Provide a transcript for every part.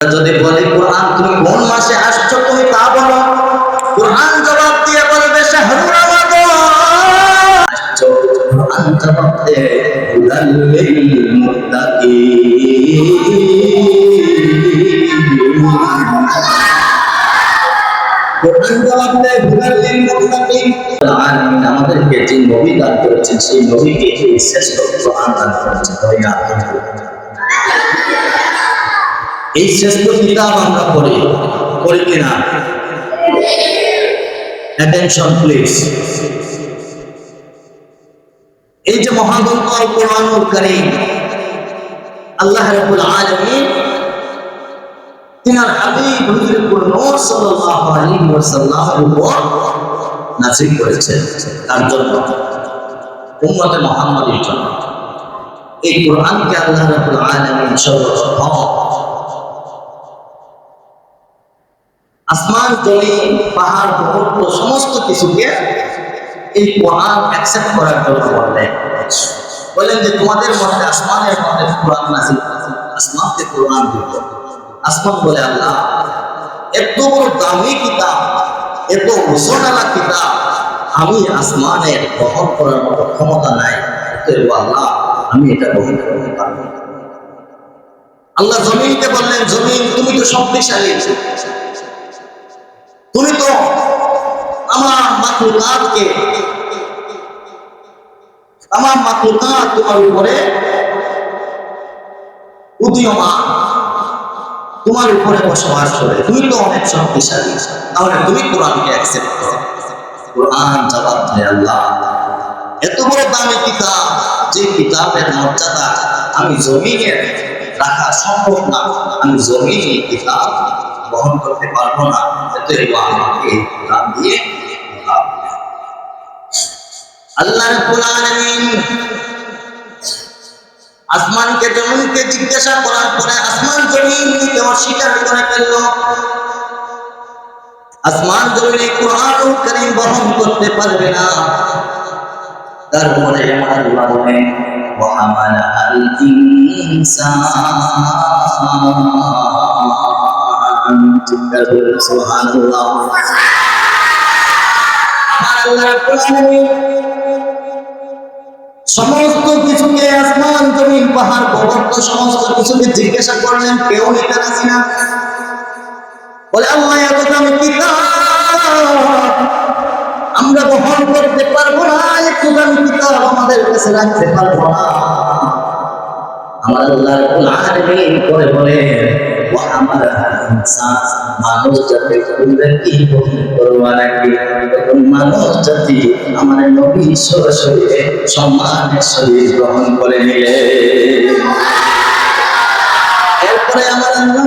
যদি বলি, কোরআন তুমি কোন মাসে আসছো, তুমি তা বলো। কোরআন জবাব দিয়ে বলবে শাহরুর আসছো জবাব দিয়ে আমাদেরকে যে নবী দান করেছেন, সেই নবীকে শ্রেষ্ঠ দান করেছেন। এই শ্রেষ্ঠ কিতাব আমরা পড়ি। পড়ি কিনা? অ্যাটেনশন প্লিজ এই যে মহাগ্রন্থ আল কোরআনুল কারীম, আল্লাহ রাব্বুল আলামিন তিনার হাবিব হুজুর নূর সাল্লাল্লাহু আলাইহি ওয়াসাল্লামের উপর নাযিল করেছেন। তার জন্য উম্মতে মুহাম্মাদের জন্য। এই কোরআনকে আল্লাহ রাব্বুল আলামিন সর্বপ্রথম আসমান, জমিন, পাহাড় পর্বত সমস্ত কিছুকে এই কোরআন অ্যাকসেপ্ট করার জন্য বললেন বলেন যে তোমাদের মধ্যে, আসমানের মধ্যে কোরআন করেছে। আসমানকে কোরআন দিব আসমান বলে আল্লাহ, এত দামি কিতাব, এত ওজনালা কিতাব, আমি আসমানের বহন করার মতো ক্ষমতা নাই। আল্লাহ, আমি এটা বহন করতে পারব আল্লাহ জমিনকে বললেন, জমিন, তুমি তো শক্তিশালী তুমি তো আমার মাতৃকাতকে আমার তোমার উপরে উদীয়মান। তোমার উপরে বসবাস করে। তুমি তো অনেক শক্তিশালী। তাহলে তুমি কোরআনকে অ্যাকসেপ্ট করো। কোরআন জবাব দেয় আল্লাহ। এত বড় দামি কিতাব, যে কিতাবের মর্যাদা আমি জমিনে রাখা সম্ভব না। আমি জমিনে কিতাব বহন করতে পারব না। এত আমাকে দেয়। আল্লাহ রাব্বুল আলামিন আসমানকে জমিনকে জিজ্ঞাসা করার পরে আসমান জমিন নিতে অস্বীকার করে ফেলল আসমান জমিনে কোরআনুল কারীম বহন করতে পারবে না তারপরে আমার আল্লাহ বলেন وحمل الإنسان سبحان الله আল্লাহ রাব্বুল আলামিন সমস্ত কিছুকে আসমান, জমিন, পাহাড় পর্বত সমস্ত কিছুকে জিজ্ঞাসা করলেন, কেউ নিতে আসি না। বলে, আল্লাহ এত দামি কিতাব আমরা বহন করতে পারব না একটু কিতাব আমাদের কাছে রাখতে পারব না। আমার আল্লাহ করে বলে ওয়া আমার মানুষ জাতি তোমরা কি করবা নাকি তখন সম্মানের শরীর গ্রহণ করে নিলে। এরপরে আমার আল্লাহ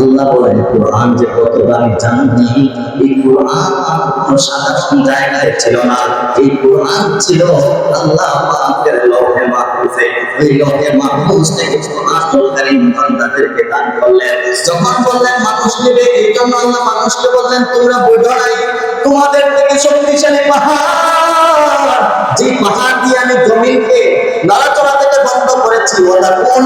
আল্লাহ বলেন, কোরআন যে কত দামি জানি এই কোরআন কোনো সাধারণ জায়গায় ছিল না। এই কোরআন ছিল আল্লাহ পাকের লৌহে মাহফুজে। ওই লৌহে মাহফুজ থেকে কোরআনুল কারীম বান্দাদেরকে দান করলেন। যখন বললেন, মানুষ নেবে, এই জন্য আল্লাহ মানুষকে বললেন, তোমরা বোঝো নাই, তোমাদের থেকে শক্তিশালী পাহাড়। যে পাহাড় দিয়ে আমি জমিনকে নড়াচড়া থেকে বন্ধ করেছি, ওটা কোন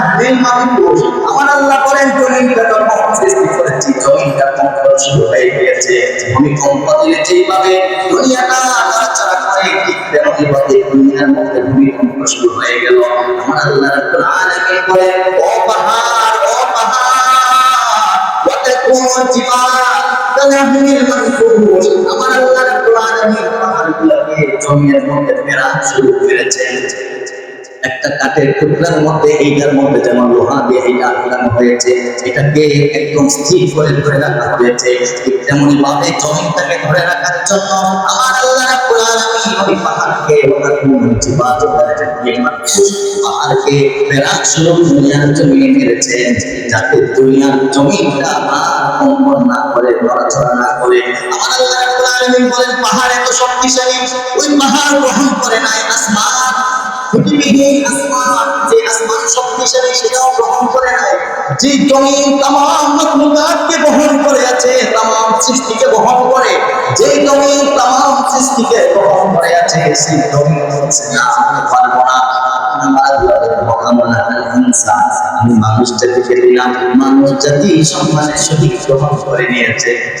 জীবাত মানুষ আমার আল্লাহ করেন জমিনটা যখন সৃষ্টি করেছি জমিনটা কম্প শুরু হয়ে গিয়েছে। আমি দিলে যেইভাবে দুনিয়াটা নড়াচড়া করে ঠিক তেমনি ভাবে দুনিয়ার মধ্যে ভূমিকম্প শুরু হয়ে গেল। আমার আল্লাহ রাব্বুল আলামিন করে ও পাহাড় ও পাহাড় কোন জীবাত তাহমিল মানফুস আমার আল্লাহ রাব্বুল আলামিন পাহাড়গুলোকে জমিনের মধ্যে ফেরা শুরু করেছে একটা কাঠের টুকরার মধ্যে, এইটার মধ্যে যেমন লোহা দিয়ে এইটা আটকানো হয়েছে, এটাকে একদম স্থির করে ধরে রাখা হয়েছে, ঠিক তেমনি ভাবে জমিনটাকে ধরে রাখার জন্য আমার আল্লাহ পাহাড়কে যাতে দুনিয়ার না করে না করে। পাহাড় এত শক্তিশালী, ওই পাহাড় গ্রহণ করে নাই, আসমান সেটাও গ্রহণ করে নাই। যে জমিন তাম মখলুকাতকে করে আছে, তামাম সৃষ্টিকে বহন করে, যে জমিন তামাম সৃষ্টিকে বহন করে আছে, সেই জমিন হচ্ছে না আমি পারব না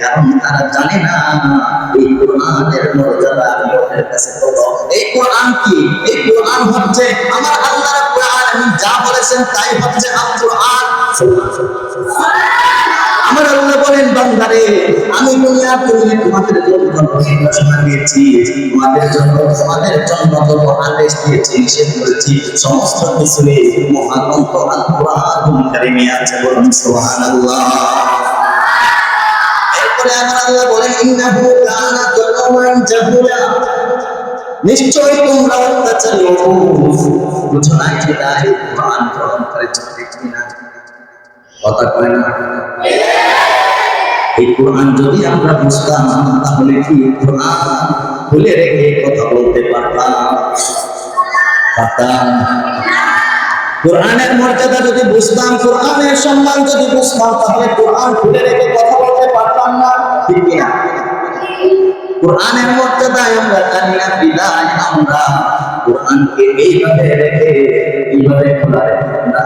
কারণ তারা জানে না এই কোরআনের মর্যাদা আমি ওদের কাছে আমার যা বলেছেন তাই হচ্ছে আল কোরআন আমার আল্লাহ বলেন, বান্দারে, আমি তোমাদের জন্য ঘোষণা দিয়েছি, তোমাদের জন্য তোমাদের জন্য আদেশ দিয়েছি সমস্ত কিছু মহাগ্রন্থ আল কোরআন কারিমে আছে বলুন এরপরে আমার আল্লাহ ইন্নাহু কানা জাহুলা। নিশ্চয়ই তোমরা অত্যাচারী বুঝো না গ্রহণ কথা কয় না এই কোরআন যদি আমরা বুঝতাম তাহলে কি কোরআন খুলে রেখে কথা বলতে পারতাম পারতাম কোরআনের মর্যাদা যদি বুঝতাম কোরআনের সম্মান যদি বুঝতাম তাহলে কোরআন খুলে রেখে কথা বলতে পারতাম না ঠিক কিনা কোরআনের মর্যাদায় আমরা জানি না বিদায় আমরা কোরআনকে এইভাবে রেখে এইভাবে খোলা রেখে আমরা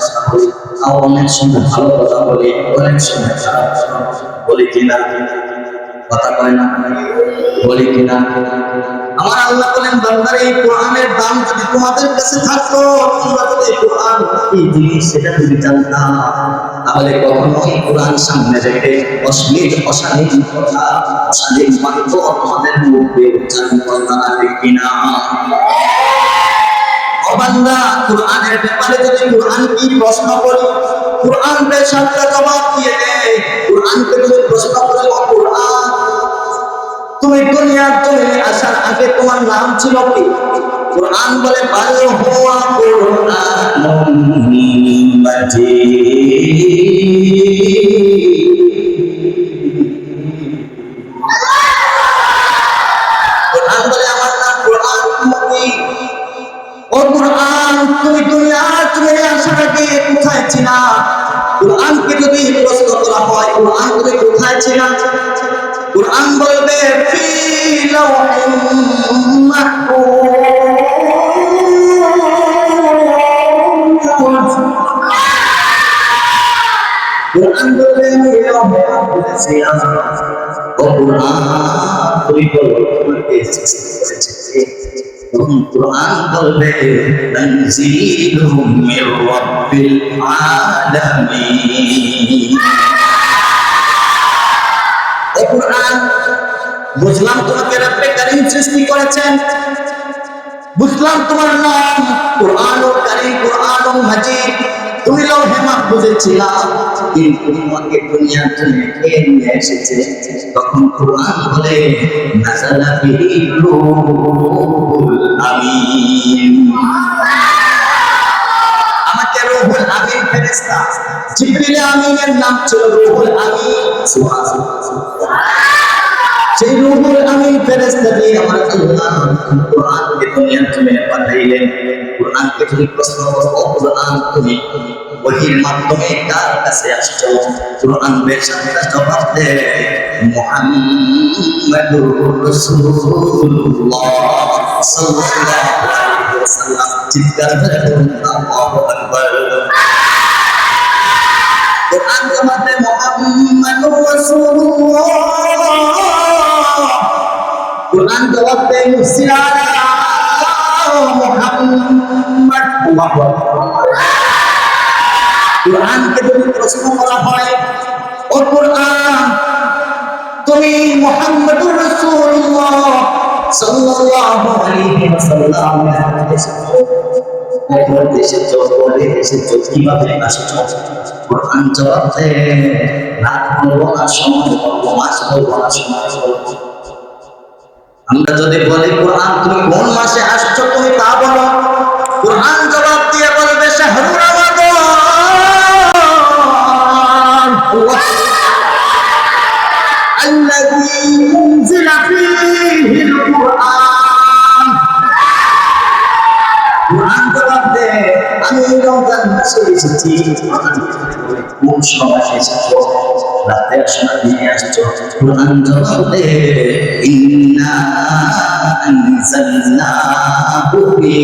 কথা বলি। আর অনেক সময় ভালো কথা বলি, অনেক সময় খারাপ কথা বলি কিনা? কথা কয় না বলি কিনা? আমার আল্লাহ বলেন, বান্দার, এই কোরআনের দাম যদি তোমাদের কাছে থাকতো, তোমরা যদি কোরআন কি জিনিস সেটা যদি জানতাম তাহলে কখনোই কোরআন সামনে রেখে অশ্লীল, অশালীন কথা, অশালীন বাক্য তোমাদের মুখে উচ্চারণ করতে না ঠিক কিনা ও বান্দা কোরআনের ব্যাপারে যদি কোরআন কি প্রশ্ন করি, কোরআন বেশ সাতটা জবাব দিয়ে দেয় কোরআনকে যদি প্রশ্ন করি কোরআন, তুমি দুনিয়ার জমিনে আসার আগে তোমার নাম ছিল কি? কোরআন বলে, বাল হুয়া কোরআনুম মাজিদ ছিলা কোরআনকে যদি প্রশ্ন করা হয়, কোরআন তুমি কোথায় ছিলা কোরআন বলবে, ফি লাওহিন মাহফুজ। কোরআন বলবে আমি মাহফুজে। ও বলো কোরআন বলবে তানজিলুম মির রাব্বিল আলামিন। বুঝলাম তোমাকে রব্বে কারীম সৃষ্টি করেছেন। বুঝলাম তোমার নাম কোরআন ও কারীম কোরআন ও মাজিদ। তুমি লৌহে মাহফুজে ছিলা। কিন্তু তোমাকে দুনিয়ার জন্য কে নিয়ে এসেছে। তখন কোরআন বলে নাজালা বিহি রূহুল আমিন। আমাকে রুহুল আমিন ফেরেশতা জিবরিল আমিনের নাম ছিল রুহুল আমিন। সুবহানাল্লাহ সেই রুহুল আমিন ফেরেশতা দিয়ে আমার আল্লাহ কোরআনকে প্রশ্ন করো কোরআন, তুমি ওহির মাধ্যমে কার কাছে আসছো কোরআন বেশ একটা জবাব দে মুহাম্মাদুর রাসূলুল্লাহ সাল্লাল্লাহু আলাইহি ওয়াসাল্লাম চিৎকার করে বলুন আল্লাহু আকবার কোরআন জবাব দে মুহাম্মাদুর রাসূলুল্লাহ কোরআন জবাব দেয় মুসিরারা মুহাম্মদ আল্লাহু আকবার কোরআনকে প্রশ্ন করা হয়, ও কোরআন, তুমি মুহাম্মদুর রাসূলুল্লাহ সাল্লাল্লাহু আলাইহি ওয়াসাল্লাম। অপর দেশে চলে এসেছ কীভাবে আসছো? কোরআন জবাব দেয় রাত বলব না, সময় বলব, মাস বলব না, সময় বলব। আমরা যদি বলি, কোরআন তুমি কোন মাসে আসছো তুমি তা বলো। এসেছি কোন সময় এসেছ রাতে আসো না দিনে আসছো কোরআন জবাব ইন্না আনজালনাহু ফি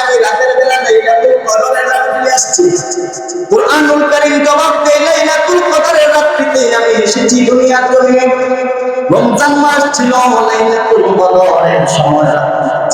আমি রাতের বেলা লাইলাতুল কদরের রাত্রি আসছি। কোরআনুল কারীম জবাব সময়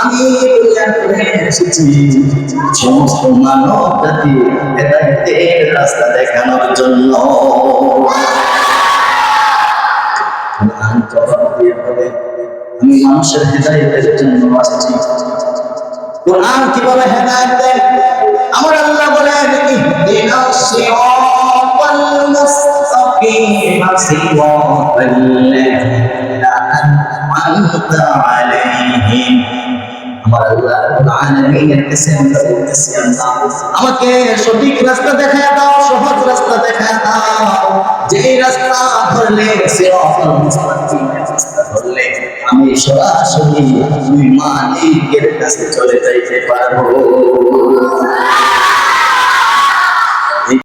আমি এসেছি সমস্ত মানব জাতি হেদায়েতের রাস্তা দেখানোর জন্য আমি মানুষের হেদায়েতের জন্য আসছি। কোরআন কীভাবে হেদায়েত দেয়? আমার আল্লাহ বলেন, ইহদিনাস সিরাতাল মুস্তাকিম সিরাতাল লাযিনা আন'আমতা আলাইহিম। আমার আল্লাহ রাব্বুল আলামিনের আমাকে সঠিক রাস্তা দেখায় দাও, সহজ রাস্তা দেখায় দাও। যেই রাস্তা ধরলে সিরাতাল মুস্তাকিম রাস্তা ধরলে আমি সরাসরি মালিকের কাছে চলে যাইতে পারব।